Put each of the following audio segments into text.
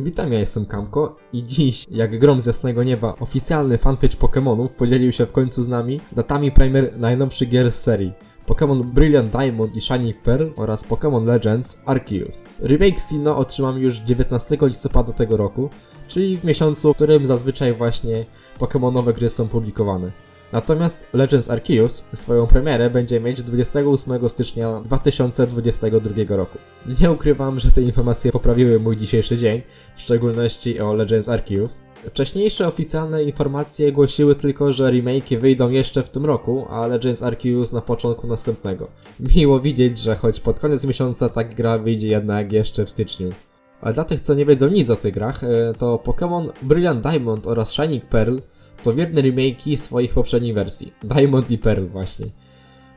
Witam, ja jestem Kamko i dziś, jak grom z jasnego nieba, oficjalny fanpage Pokémonów podzielił się w końcu z nami datami premier najnowszych gier z serii. Pokémon Brilliant Diamond i Shining Pearl oraz Pokémon Legends Arceus. Remake Sinnoh otrzymam już 19 listopada tego roku, czyli w miesiącu, w którym zazwyczaj właśnie Pokémonowe gry są publikowane. Natomiast Legends Arceus swoją premierę będzie mieć 28 stycznia 2022 roku. Nie ukrywam, że te informacje poprawiły mój dzisiejszy dzień, w szczególności o Legends Arceus. Wcześniejsze oficjalne informacje głosiły tylko, że remake wyjdą jeszcze w tym roku, a Legends Arceus na początku następnego. Miło widzieć, że choć pod koniec miesiąca tak gra wyjdzie jednak jeszcze w styczniu. A dla tych, co nie wiedzą nic o tych grach, e, to Pokémon Brilliant Diamond oraz Shining Pearl to wierne remake'i swoich poprzednich wersji. Diamond i Pearl właśnie.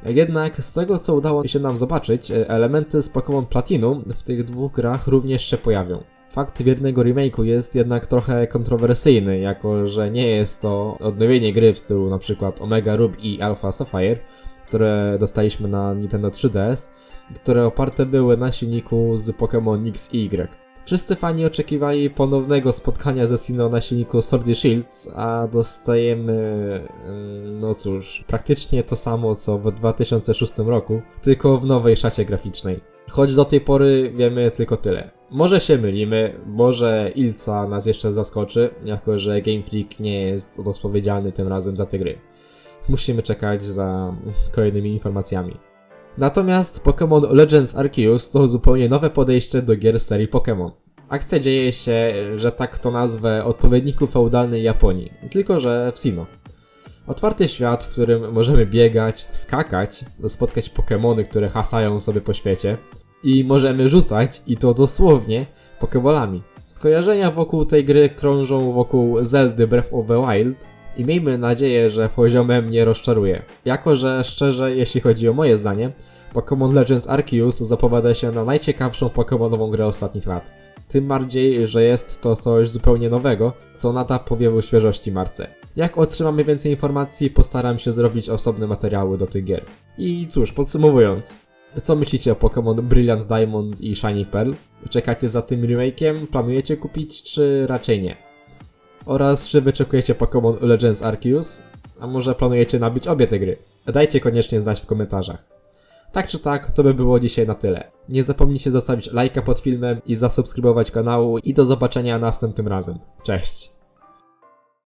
Jednak z tego co udało się nam zobaczyć, e, elementy z Pokémon Platinum w tych dwóch grach również się pojawią. Fakt wiernego remake'u jest jednak trochę kontrowersyjny, jako że nie jest to odnowienie gry w stylu np. Omega Ruby i Alpha Sapphire, które dostaliśmy na Nintendo 3DS, które oparte były na silniku z Pokémon X i Y. Wszyscy fani oczekiwali ponownego spotkania ze Sinnoh na silniku Sword and Shield, a dostajemy, yy, no cóż, praktycznie to samo co w 2006 roku, tylko w nowej szacie graficznej. Choć do tej pory wiemy tylko tyle. Może się mylimy, może Ilca nas jeszcze zaskoczy, jako że Game Freak nie jest odpowiedzialny tym razem za te gry. Musimy czekać za kolejnymi informacjami. Natomiast Pokémon Legends Arceus to zupełnie nowe podejście do gier serii Pokémon. Akcja dzieje się, że tak to nazwę, odpowiedniku feudalnej Japonii, tylko że w Sinnoh. Otwarty świat, w którym możemy biegać, skakać, spotkać Pokémony, które hasają sobie po świecie i możemy rzucać, i to dosłownie, Pokébolami. Skojarzenia wokół tej gry krążą wokół Zeldy Breath of the Wild i miejmy nadzieję, że poziomem nie rozczaruje. Jako, że szczerze, jeśli chodzi o moje zdanie, Pokémon Legends Arceus zapowiada się na najciekawszą Pokémonową grę ostatnich lat. Tym bardziej, że jest to coś zupełnie nowego, co nada powiewu świeżości marce. Jak otrzymamy więcej informacji, postaram się zrobić osobne materiały do tych gier. I cóż, podsumowując, co myślicie o Pokémon Brilliant Diamond i Shiny Pearl? Czekacie za tym remake'iem? Planujecie kupić, czy raczej nie? Oraz czy wyczekujecie Pokémon Legends Arceus? A może planujecie nabyć obie te gry? Dajcie koniecznie znać w komentarzach. Tak czy tak, to by było dzisiaj na tyle. Nie zapomnijcie zostawić lajka pod filmem i zasubskrybować kanału i do zobaczenia następnym razem. Cześć!